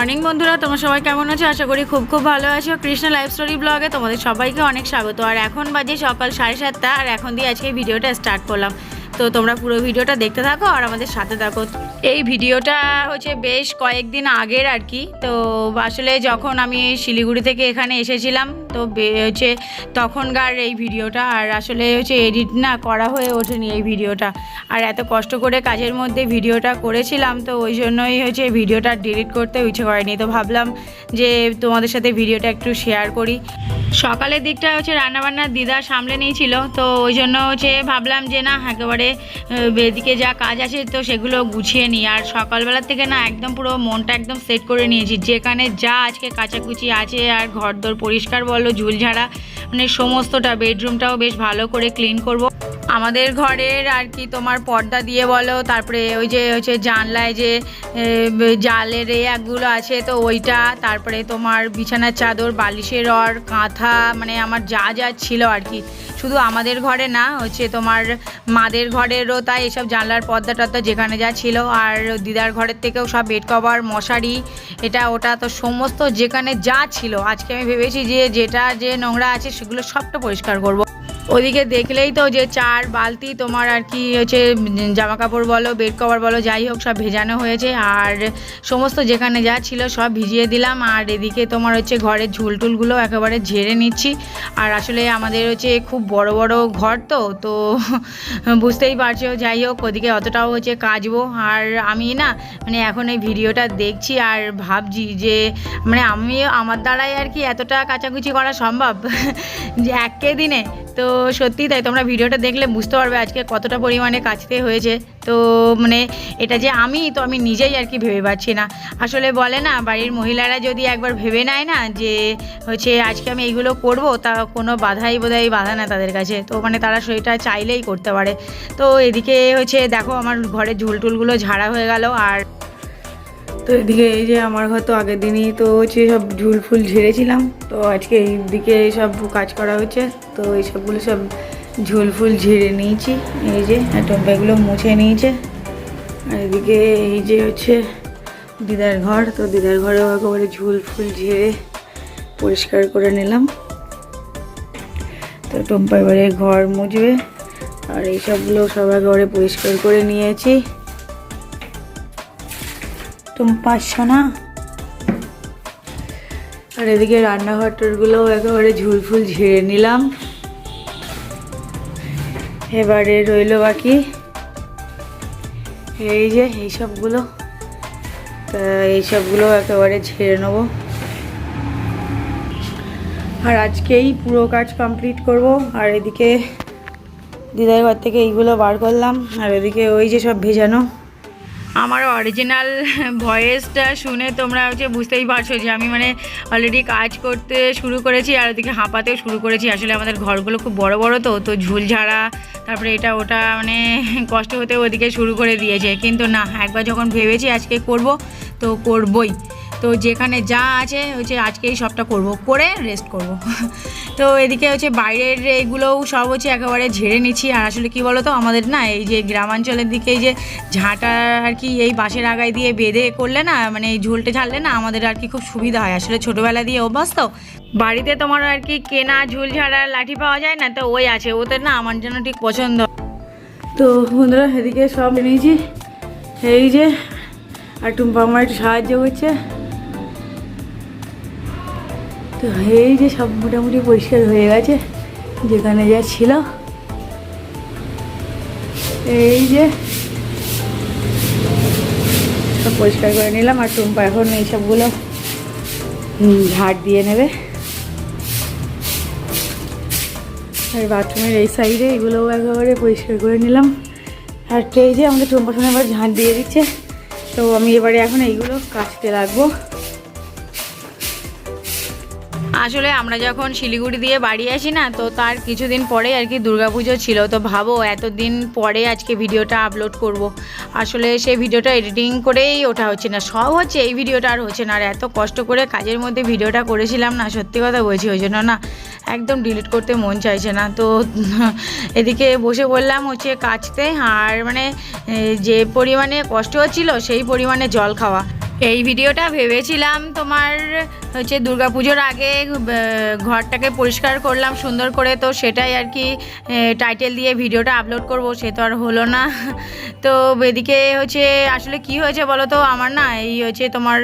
Morning বন্ধুরা, তোমরা সবাই কেমন আছো? আশা করি খুব খুব ভালো আছো। কৃষ্ণা লাইফ স্টোরি ব্লগে তোমাদের সবাইকে অনেক স্বাগত। আর এখন বাজে সকাল সাড়ে সাতটা, আর এখন দিয়ে আজকে ভিডিওটা স্টার্ট করলাম। তো তোমরা পুরো ভিডিওটা দেখতে থাকো আর আমাদের সাথে থাকো। এই ভিডিওটা হচ্ছে বেশ কয়েকদিন আগের আর কি। তো আসলে যখন আমি শিলিগুড়ি থেকে এখানে এসেছিলাম, তো হচ্ছে তখনকার এই ভিডিওটা আর আসলে হচ্ছে এডিট না করা হয়ে ওঠেনি এই ভিডিওটা। আর এত কষ্ট করে কাজের মধ্যে ভিডিওটা করেছিলাম, তো ওই জন্যই হচ্ছে ভিডিওটা ডিলিট করতে ইচ্ছে করেনি। তো ভাবলাম যে তোমাদের সাথে ভিডিওটা একটু শেয়ার করি। সকালের দিকটা হচ্ছে রান্নাবান্নার দিদা সামলে নিয়েছিল, তো ওই জন্য হচ্ছে ভাবলাম যে না, একেবারে এদিকে যা কাজ আছে তো সেগুলো গুছিয়ে নিই। আর সকালবেলার থেকে না একদম পুরো মনটা একদম সেট করে নিয়েছি। যেখানে যা আজকে কাচাকুচি আছে আর ঘরদোর পরিষ্কার বলো ঝুলঝাড়া মানে সমস্তটা বেডরুমটাও বেশ ভালো করে ক্লিন করব। আমাদের ঘরের আর কি তোমার পর্দা দিয়ে বলো, তারপরে ওই যে হচ্ছে জানলায় যে জালের এগুলো আছে তো ওইটা, তারপরে তোমার বিছানার চাদর, বালিশের রড কাঁথা মানে আমার যা যা ছিল আর কি। শুধু আমাদের ঘরে না, হচ্ছে তোমার মাদের ঘরেরও তাই এসব জানলার পর্দা টর্দা যেখানে যা ছিল। আর দিদার ঘরের থেকেও সব বেড কভার, মশারি, এটা ওটা তো সমস্ত যেখানে যা ছিল। আজকে আমি ভেবেছি যে যেটা যে নোংরা আছে সেগুলো সবটা পরিষ্কার করব। ওদিকে দেখলেই তো যে চার বালতি তোমার আর কি হচ্ছে জামা কাপড় বলো বেড কভার বলো, যাই হোক, সব ভেজানো হয়েছে। আর সমস্ত যেখানে যা ছিল সব ভিজিয়ে দিলাম। আর এদিকে তোমার হচ্ছে ঘরের ঝুলটুলগুলো একেবারে ঝেড়ে নিচ্ছি। আর আসলে আমাদের হচ্ছে খুব বড় বড় ঘর তো তো বুঝতেই পারছ, যাই হোক, ওদিকে অতটাও হচ্ছে কাচবো। আর আমি না মানে এখন এই ভিডিওটা দেখছি আর ভাবছি যে মানে আমি আমার দ্বারাই আর কি এতটা কাচাকুচি করা সম্ভব? যে একে দিনে তো সত্যি তাই তোমরা ভিডিওটা দেখলে বুঝতে পারবে আজকে কতটা পরিমাণে কাচতে হয়েছে। তো মানে এটা যে আমি, তো আমি নিজেই আর কি ভেবে পাচ্ছি না। আসলে বলে না, বাড়ির মহিলারা যদি একবার ভেবে নেয় না যে হচ্ছে আজকে আমি এইগুলো করব, তা কোনো বাধাই বোধহয় বাধা না তাদের কাছে। তো মানে তারা সেটা চাইলেই করতে পারে। তো এদিকে হচ্ছে দেখো আমার ঘরের ঝুলটুলগুলো ঝাড়া হয়ে গেল আর তো এদিকে এই যে আমার ঘর তো আগের দিনই তো হচ্ছে সব ঝুল ফুল ঝেড়েছিলাম। তো আজকে এই দিকে সব কাজ করা হচ্ছে। তো এই সবগুলো সব ঝুল ফুল ঝেড়ে নিয়েছি। এই যে টম্পাগুলো মুছে নিয়েছে। আর এদিকে এই যে হচ্ছে দিদার ঘর। তো দিদার ঘরেও একেবারে ঝুল ফুল ঝেড়ে পরিষ্কার করে নিলাম। তো টম্পা এবারে ঘর মুছবে। আর এই সবগুলো সব একেবারে পরিষ্কার করে নিয়েছি। টুম্পা না? আর এদিকে রান্নাঘর টরগুলোও একেবারে ঝুলফুল ঝেড়ে নিলাম। এবারে রইল বাকি। এই যে, এই সবগুলো। তা এই সবগুলো একেবারে ঝেড়ে নেব। আর আজকেই পুরো কাজ কমপ্লিট করব। আর এদিকে দিদার ঘর থেকে এইগুলো বার করলাম। আর এদিকে ওই যে সব ভেজানো। আমার অরিজিনাল ভয়েসটা শুনে তোমরা হচ্ছে বুঝতেই পারছ যে আমি মানে অলরেডি কাজ করতে শুরু করেছি আর ওদিকে হাঁপাতেও শুরু করেছি। আসলে আমাদের ঘরগুলো খুব বড় বড় তো তো ঝুলঝাড়া, তারপরে এটা, ওটা মানে কষ্ট হতে ওদিকে শুরু করে দিয়েছে। কিন্তু না, একবার যখন ভেবেছি আজকে করব, তো করবই। তো যেখানে যা আছে হচ্ছে আজকেই সবটা করব, করে রেস্ট করব। তো এদিকে হচ্ছে বাইরের এগুলোও সব হচ্ছে একেবারে ঝেড়ে নিচ্ছি। আর আসলে কি বলো তো আমাদের না এই যে গ্রামাঞ্চলের দিকে এই যে ঝাঁটা আর কি এই বাঁশের আগায় দিয়ে বেঁধে করলে না মানে এই ঝুলটে ঝাড়লে না আমাদের আর কি খুব সুবিধা হয়। আসলে ছোটোবেলা দিয়ে অভ্যাস তো বাড়িতে তোমার আর কি কেনা ঝুল ঝাড়ার লাঠি পাওয়া যায় না? তো ওই আছে ওদের না আমার জন্য ঠিক পছন্দ। তো বন্ধুরা, এদিকে সব নিয়েছি এই যে, আর টুম্পা আমার একটু সাহায্য করছে। তো এই যে সব মোটামুটি পরিষ্কার হয়ে গেছে, যেখানে যা ছিল। এই যে সব পরিষ্কার করে নিলাম, আর টুম্পা এখন এই সবগুলো ঝাড় দিয়ে নেবে। আর বাথরুমের এই সাইডে এগুলোও একেবারে পরিষ্কার করে নিলাম। আর এই যে আমাদের টুম্পা সোনা এবার ঝাঁট দিয়ে দিচ্ছে, তো আমি এবারে এখন এইগুলো কাচতে লাগবো। আসলে আমরা যখন শিলিগুড়ি দিয়ে বাড়ি আসি না, তো তার কিছুদিন পরে আর কি দুর্গাপুজো ছিল। তো ভাবো, এতদিন পরে আজকে ভিডিওটা আপলোড করব। আসলে সেই ভিডিওটা এডিটিং করেই ওঠা হচ্ছে না। সব হচ্ছে, এই ভিডিওটা আর হচ্ছে না। আর এত কষ্ট করে কাজের মধ্যে ভিডিওটা করেছিলাম না, সত্যি কথা বলছি, ওই জন্য না একদম ডিলিট করতে মন চাইছে না। তো, এদিকে বসে বললাম হচ্ছে কাচতে। আর মানে যে পরিমাণে কষ্ট হচ্ছিল সেই পরিমাণে জল খাওয়া। এই ভিডিওটা ভেবেছিলাম তোমার হচ্ছে দুর্গা পুজোর আগে ঘরটাকে পরিষ্কার করলাম, সুন্দর করে। তো সেটাই আর কি টাইটেল দিয়ে ভিডিওটা আপলোড করব, সে তো আর হলো না। তো এদিকে হচ্ছে, আসলে কি হয়েছে বলো তো? আমার না এই হচ্ছে তোমার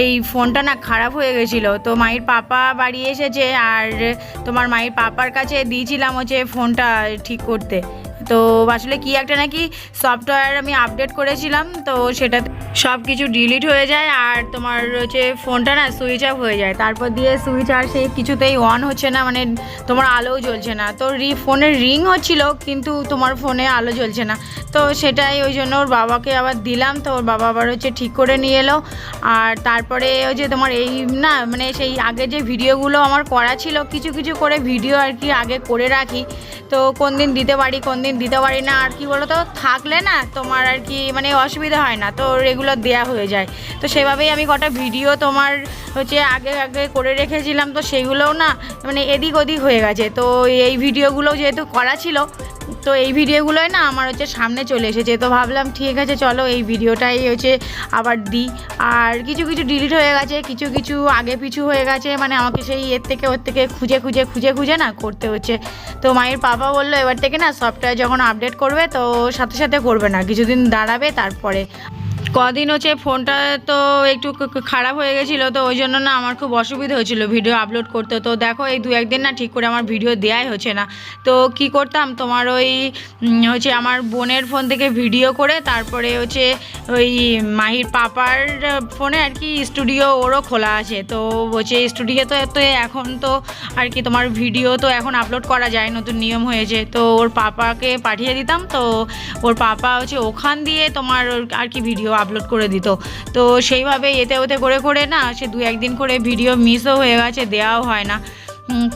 এই ফোনটা না খারাপ হয়ে গেছিল। তো মায়ের পাপা বাড়ি এসেছে, আর তোমার মায়ের পাপার কাছে দিয়েছিলাম হচ্ছে ফোনটা ঠিক করতে। তো আসলে কি একটা নাকি সফটওয়্যার আমি আপডেট করেছিলাম, তো সেটা সব কিছু ডিলিট হয়ে যায় আর তোমার হচ্ছে ফোনটা না সুইচ অফ হয়ে যায়। তারপর দিয়ে সুইচ আর সেই কিছুতেই অন হচ্ছে না মানে তোমার আলোও জ্বলছে না। তো রি ফোনের রিং হচ্ছিল, কিন্তু তোমার ফোনে আলো জ্বলছে না। তো সেটাই ওই জন্য ওর বাবাকে আবার দিলাম, তো ওর বাবা আবার হচ্ছে ঠিক করে নিয়ে এলো। আর তারপরে ওই যে তোমার এই না মানে সেই আগে যে ভিডিওগুলো আমার করা ছিল, কিছু কিছু করে ভিডিও আর কি আগে করে রাখি। তো কোন দিন দিতে পারি কোন দিন দিতে পারি না, আর কি বলো তো থাকলে না তোমার আর কি মানে অসুবিধা হয় না, তো রেগুলার দেয়া হয়ে যায়। তো সেভাবেই আমি কটা ভিডিও তোমার হচ্ছে আগে আগে করে রেখেছিলাম, তো সেগুলোও না মানে এদিক ওদিক হয়ে গেছে। তো এই ভিডিওগুলো যেহেতু করা ছিল তো এই ভিডিওগুলোই না আমার হচ্ছে সামনে চলে এসেছে। তো ভাবলাম, ঠিক আছে, চলো এই ভিডিওটাই হচ্ছে আবার দিই। আর কিছু কিছু ডিলিট হয়ে গেছে, কিছু কিছু আগে পিছু হয়ে গেছে। মানে আমাকে সেই এর থেকে ওর থেকে খুঁজে খুঁজে খুঁজে খুঁজে না করতে হচ্ছে। তো মায়ের পাপা বলল, এবার থেকে না সফটওয়্যার যখন আপডেট করবে, তো সাথে সাথে করবে না। কিছুদিন দাঁড়াবে, তারপরে। কদিন হচ্ছে ফোনটা তো একটু খারাপ হয়ে গেছিল, তো ওই জন্য না আমার খুব অসুবিধা হয়েছিল ভিডিও আপলোড করতে। তো দেখো, এই দু একদিন না ঠিক করে আমার ভিডিও দেওয়াই হচ্ছে না। তো কি করতাম, তোমার ওই হচ্ছে আমার বোনের ফোন থেকে ভিডিও করে, তারপরে হচ্ছে ওই মাহির পাপার ফোনে আর কি স্টুডিও ওরও খোলা আছে। তো হচ্ছে স্টুডিওতে তো এখন তো আর কি তোমার ভিডিও তো এখন আপলোড করা যায়, নতুন নিয়ম হয়েছে। তো ওর পাপাকে পাঠিয়ে দিতাম, তো ওর পাপা হচ্ছে ওখান দিয়ে তোমার আর কি ভিডিও আপলোড করে দিত। তো সেইভাবে এতে ওতে করে করে না সে দু একদিন করে ভিডিও মিসও হয়ে গেছে, দেওয়াও হয় না।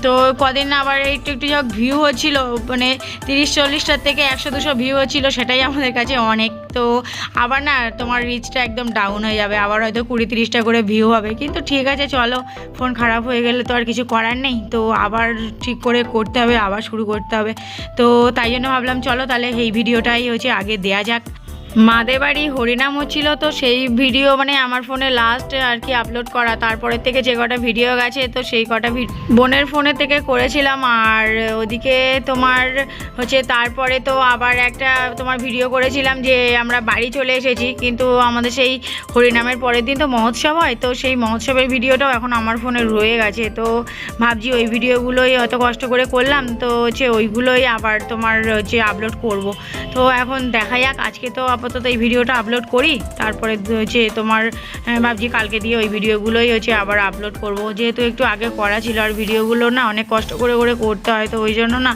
তো কদিন আবার একটু একটু যখন ভিউ হচ্ছিল মানে তিরিশ চল্লিশটার থেকে একশো দুশো ভিউ হচ্ছিল, সেটাই আমাদের কাছে অনেক। তো আবার না তোমার রিচটা একদম ডাউন হয়ে যাবে, আবার হয়তো কুড়ি তিরিশটা করে ভিউ হবে। কিন্তু ঠিক আছে, চলো ফোন খারাপ হয়ে গেলে তো আর কিছু করার নেই। তো আবার ঠিক করে করতে হবে, আবার শুরু করতে হবে। তো তাই জন্য ভাবলাম, চলো তাহলে এই ভিডিওটাই হচ্ছে, আগে দেয়া যাক। মাদের বাড়ি হরিনাম হচ্ছিল তো সেই ভিডিও মানে আমার ফোনে লাস্ট আর কি আপলোড করা। তারপরের থেকে যে কটা ভিডিও গেছে, তো সেই কটা বোনের ফোনে থেকে করেছিলাম। আর ওদিকে তোমার হচ্ছে তারপরে তো আবার একটা তোমার ভিডিও করেছিলাম যে আমরা বাড়ি চলে এসেছি। কিন্তু আমাদের সেই হরিনামের পরের দিন তো মহোৎসব হয়, তো সেই মহোৎসবের ভিডিওটাও এখন আমার ফোনে রয়ে গেছে। তো ভাবছি ওই ভিডিওগুলোই অত কষ্ট করে করলাম, তো হচ্ছে ওইগুলোই আবার তোমার হচ্ছে আপলোড করব। তো এখন দেখা যাক, আজকে তো আপাতত এই ভিডিওটা আপলোড করি। তারপরে হচ্ছে তোমার ভাবছি কালকে দিয়ে ওই ভিডিওগুলোই হচ্ছে আবার আপলোড করব। যেহেতু একটু আগে করা ছিল আর ভিডিওগুলো না অনেক কষ্ট করে করে করতে হয়, তো ওই জন্য না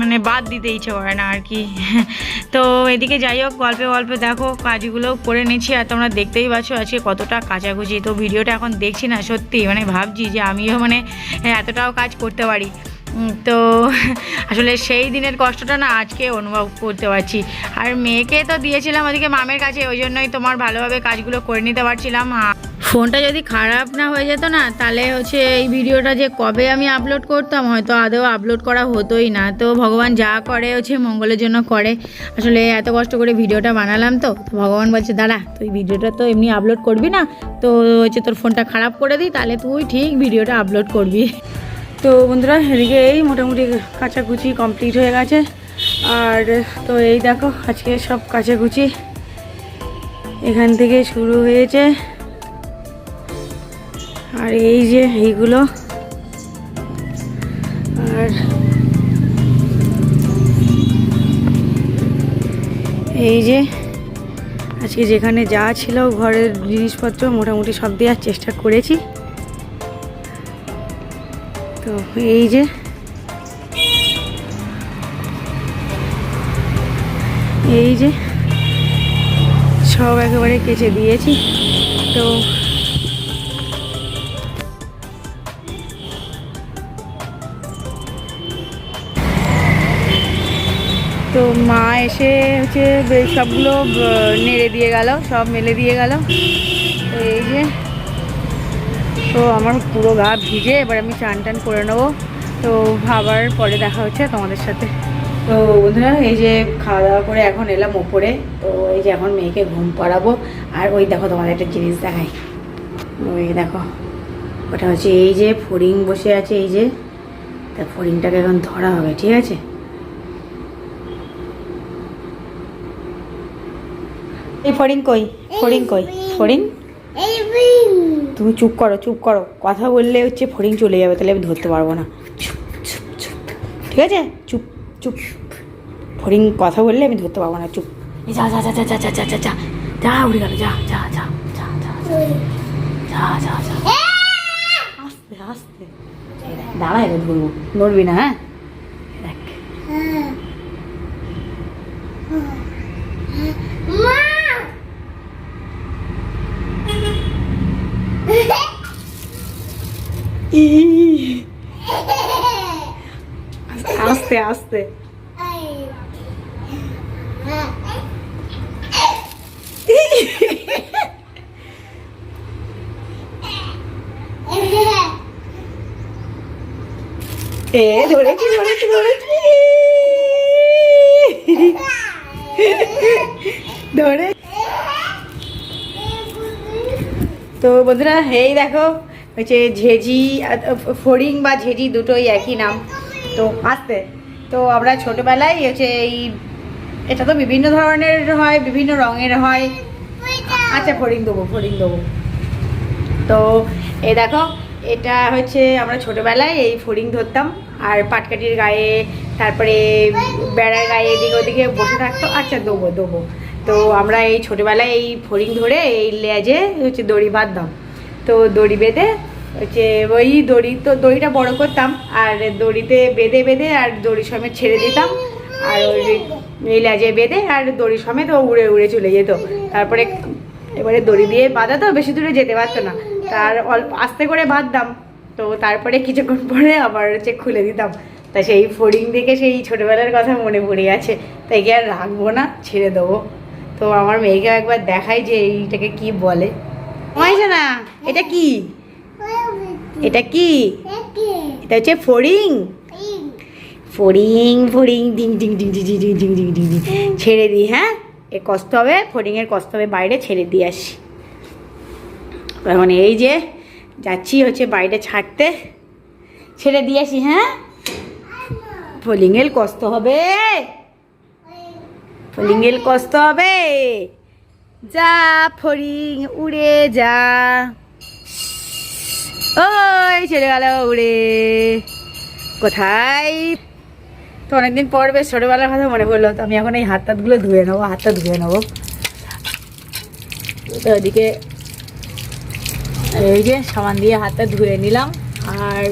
মানে বাদ দিতে ইচ্ছে করে না আর কি। তো এদিকে যাই হোক, গল্পে গল্পে দেখো, কাজগুলো করে নিচ্ছি। আর তোমরা দেখতেই পাচ্ছ আজকে কতটা কাচাকুচি। তো ভিডিওটা এখন দেখছি না, সত্যি। মানে ভাবছি যে আমিও মানে এতটাও কাজ করতে পারি। তো আসলে সেই দিনের কষ্টটা না আজকে অনুভব করতে পারছি। আর মেয়েকে তো দিয়েছিলাম ওদিকে মামের কাছে, ওই জন্যই তোমার ভালোভাবে কাজগুলো করে নিতে পারছিলাম ফোনটা যদি খারাপ না হয়ে যেত না, তাহলে হচ্ছে এই ভিডিওটা যে কবে আমি আপলোড করতাম, হয়তো আদৌ আপলোড করা হতোই না। তো ভগবান যা করে হচ্ছে মঙ্গলের জন্য করে। আসলে এত কষ্ট করে ভিডিওটা বানালাম তো ভগবান বলছে, দাঁড়া, তুই ভিডিওটা তো এমনি আপলোড করবি না, তো হচ্ছে তোর ফোনটা খারাপ করে দিই, তাহলে তুই ঠিক ভিডিওটা আপলোড করবি। তো বন্ধুরা, এদিকে এই মোটামুটি কাচাকুচি কমপ্লিট হয়ে গেছে। আর তো এই দেখো, আজকে সব কাচাকুচি এখান থেকে শুরু হয়েছে। আর এই যে এইগুলো। আর এই যে আজকে যেখানে যা ছিল, ঘরের জিনিসপত্র মোটামুটি সব দেওয়ার চেষ্টা করেছি। তো এই যে এই যে সব একেবারে কেচে দিয়েছি। তো তো মা এসে হচ্ছে সবগুলো নেড়ে দিয়ে গেল, সব মেলে দিয়ে গেল। এই যে তো আমার পুরো গা ভিজে, এবার আমি চান টান করে নেব। তো ভাবার পরে দেখা হচ্ছে তোমাদের সাথে। তো বন্ধুরা, এই যে খাওয়া দাওয়া করে এখন এলাম ওপরে। তো এই যে এখন মেয়েকে ঘুম পাড়াবো। আর ওই দেখো তোমাদের একটা জিনিস দেখাই। ওই দেখো, ওটা হচ্ছে এই যে ফড়িং বসে আছে এই যে। তা ফড়িংটাকে এখন ধরা হবে, ঠিক আছে? এই ফড়িং কই? ফড়িং কই? ফড়িং? তুমি চুপ করো চুপ করো কথা বললে হচ্ছে ফড়িং চলে যাবে তাহলে আমি ধরতে পারব না ঠিক আছে চুপ চুপ ফড়িং কথা বললে আমি ধরতে পারব না চুপ যা যা যা যা যা যা যা যা যা যা উড়ে গেল যা যা যা যা যা যা যা যা আস্তে আস্তে দাঁড়া এবার ধরবো নড়বি না হ্যাঁ এই দেখ ই, আস্তে। এ ধরেছি ধরেছি ধরেছি ধরে। তো বন্ধুরা, এই দেখো, হচ্ছে ঝেঝি ফড়িং বা ঝেঝি দুটোই একই নাম। তো আসতে। তো আমরা ছোটবেলায় হচ্ছে এই, এটা তো বিভিন্ন ধরনের হয়, বিভিন্ন রঙের হয়। আচ্ছা ফড়িং দেবো ফড়িং দেবো। তো এ দেখো, এটা হচ্ছে আমরা ছোটবেলায় এই ফড়িং ধরতাম, আর পাটকাঠির গায়ে, তারপরে বেড়ার গায়ে এদিকে ওদিকে বসে থাকতো। আচ্ছা দেবো দেবো। তো আমরা এই ছোটবেলায় এই ফড়িং ধরে এই লেজে হচ্ছে দড়ি বাঁধতাম। তো দড়ি বেঁধে হচ্ছে ওই দড়ি, তো দড়িটা বড় করতাম আর দড়িতে বেঁধে বেঁধে আর দড়ি সমেত ছেড়ে দিতাম। আর ওই লেজে বেঁধে আর দড়ি সমেত ও উড়ে উড়ে চলে যেত। তারপরে এবারে দড়ি দিয়ে বাঁধা তো, বেশি দূরে যেতে পারতো না। তার অল্প, আস্তে করে বাঁধতাম। তো তারপরে কিছুক্ষণ পরে আবার হচ্ছে খুলে দিতাম। তা সেই ফড়িং দেখে সেই ছোটোবেলার কথা মনে পড়ে গেছে। তাই কি আর রাখব না, ছেড়ে দেবো। তো আমার মেয়েকে একবার দেখাই যে এইটাকে কি বলে। না এটা কি? এটা কি? এটা হচ্ছে ফড়িং। ফড়িং। ফড়িং ডিং ডিং ডিং ডিং ডিং ডিং ডিং ডিং ডিং। ছেড়ে দিই হ্যাঁ? এ কষ্ট হবে ফড়িংয়ের কষ্ট হবে বাইরে ছেড়ে দিয়ে আসি। এখন এই যে যাচ্ছি হচ্ছে বাইরে ছাড়তে। ছেড়ে দিয়ে আসি হ্যাঁ? ফলিংয়ের কষ্ট হবে। ফলিংয়ের কষ্ট হবে। যা ফড়িং উড়ে যা। ওই চলে গেল উড়ে। কোথায়? তো অনেকদিন পর বেশ ছোটোবেলার কথা মনে পড়ল, তো আমি এখন এই হাত টাতগুলো ধুয়ে নেব, হাত হাতটা ধুয়ে নেব। তো ওদিকে এই যে সামান দিয়ে হাত হাতটা ধুয়ে নিলাম, আর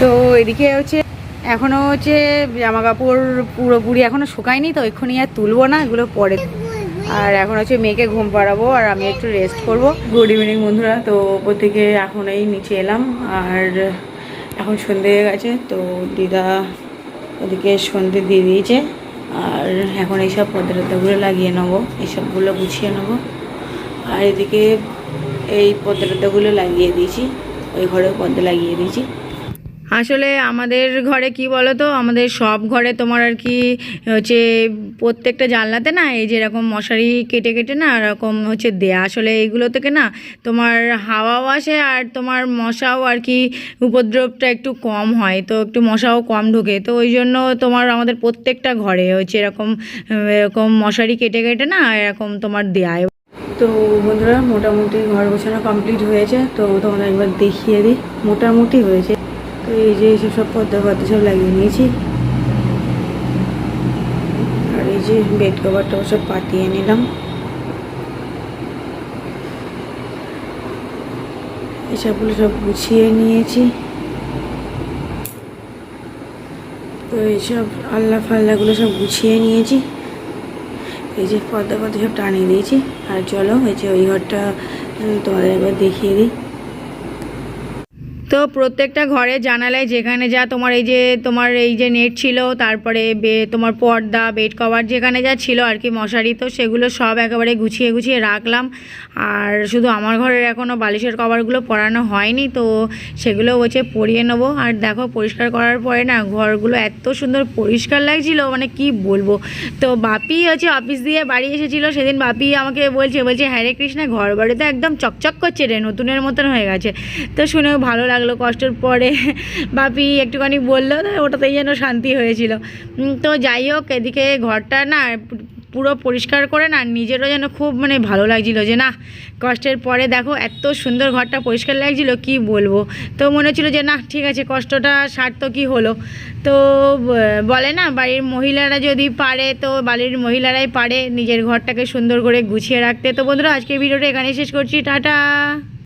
তো এদিকে হচ্ছে, এখনও হচ্ছে জামা কাপড় পুরোপুরি এখনও শুকায়নি, তো এক্ষুনি আর তুলবো না, এগুলো পরে আর এখন হচ্ছে মেয়েকে ঘুম পাড়াবো আর আমি একটু রেস্ট করব। গুড ইভিনিং বন্ধুরা, তো ওপর থেকে এখন এই নিচে এলাম আর এখন সন্ধে হয়ে গেছে, তো দিদা ওদিকে সন্ধে দিয়ে দিয়েছে আর এখন এইসব পদ্মাগুলো লাগিয়ে নেব, এইসবগুলো গুছিয়ে নেব। আর এদিকে এই পদ্মাগুলো লাগিয়ে দিয়েছি, ওই ঘরেও পর্দা লাগিয়ে দিয়েছি। আসলে আমাদের ঘরে কি বলো তো আমাদের সব ঘরে তোমার আর কি হচ্ছে প্রত্যেকটা জানলাতে না এই যেরকম মশারি কেটে কেটে না এরকম হচ্ছে দেয়া। আসলে এইগুলো থেকে না তোমার হাওয়াও আসে আর তোমার মশাও আর কি উপদ্রবটা একটু কম হয়। তো একটু মশাও কম ঢোকে। তো ওই জন্য তোমার আমাদের প্রত্যেকটা ঘরে হচ্ছে এরকম এরকম মশারি কেটে কেটে না এরকম তোমার দেয়া। তো বন্ধুরা, মোটামুটি ঘর গোছানো কমপ্লিট হয়েছে। তো তোমরা একবার দেখিয়ে দিই। মোটামুটি হয়েছে। এই যে এইসব সব পদ্মা পদ্মা সব লাগিয়ে নিয়েছি। আর এই যে বেড কভারটা সব পাতিয়ে নিলাম। এসবগুলো সব গুছিয়ে নিয়েছি। তো এইসব আল্লাহ ফাল্লাগুলো সব গুছিয়ে নিয়েছি। এই যে পর্দা পর্দা সব টানিয়ে দিয়েছি। আর চলো এই যে ওই ঘরটা তোমাদের একবার দেখিয়ে দিই। তো প্রত্যেকটা ঘরে জানালায় যেখানে যা তোমার এই যে, তোমার এই যে নেট ছিল, তারপরে তোমার পর্দা বেড কভার যেখানে যা ছিল আর কি, মশারি, তো সেগুলো সব একেবারে গুছিয়ে গুছিয়ে রাখলাম। আর শুধু আমার ঘরের এখনও বালিশের কভারগুলো পরানো হয়নি, তো সেগুলো হচ্ছে পরিয়ে নেব। আর দেখো, পরিষ্কার করার পরে না, ঘরগুলো এত সুন্দর পরিষ্কার লাগছিল মানে কি বলব। তো বাপি হচ্ছে অফিস দিয়ে বাড়ি এসেছিল, সেদিন বাপি আমাকে বলছে বলছে হ্যাঁ রে কৃষ্ণা ঘর বাড়ি তো একদম চকচক করছে রে, নতুনের মতন হয়ে গেছে। তো শুনেও ভালো লাগল। কষ্টের পরে। বাপি একটুখানি বলল ওটাতেই যেন শান্তি হয়েছিল। তো যাই হোক, এদিকে ঘরটা না পুরো পরিষ্কার করে না, নিজেরও যেন খুব মানে ভালো লাগছিল যে, না, কষ্টের পরে দেখো এত সুন্দর ঘরটা পরিষ্কার লাগছিল, কি বলব? তো মনে হচ্ছিল যে, না, ঠিক আছে, কষ্টটা সার্থকই হলো। তো বলে না, বাড়ির মহিলারা যদি পারে, তো বাড়ির মহিলারাই পারে নিজের ঘরটাকে সুন্দর করে গুছিয়ে রাখতে। তো বন্ধুরা আজকে ভিডিওটা এখানে শেষ করছি। টাটা!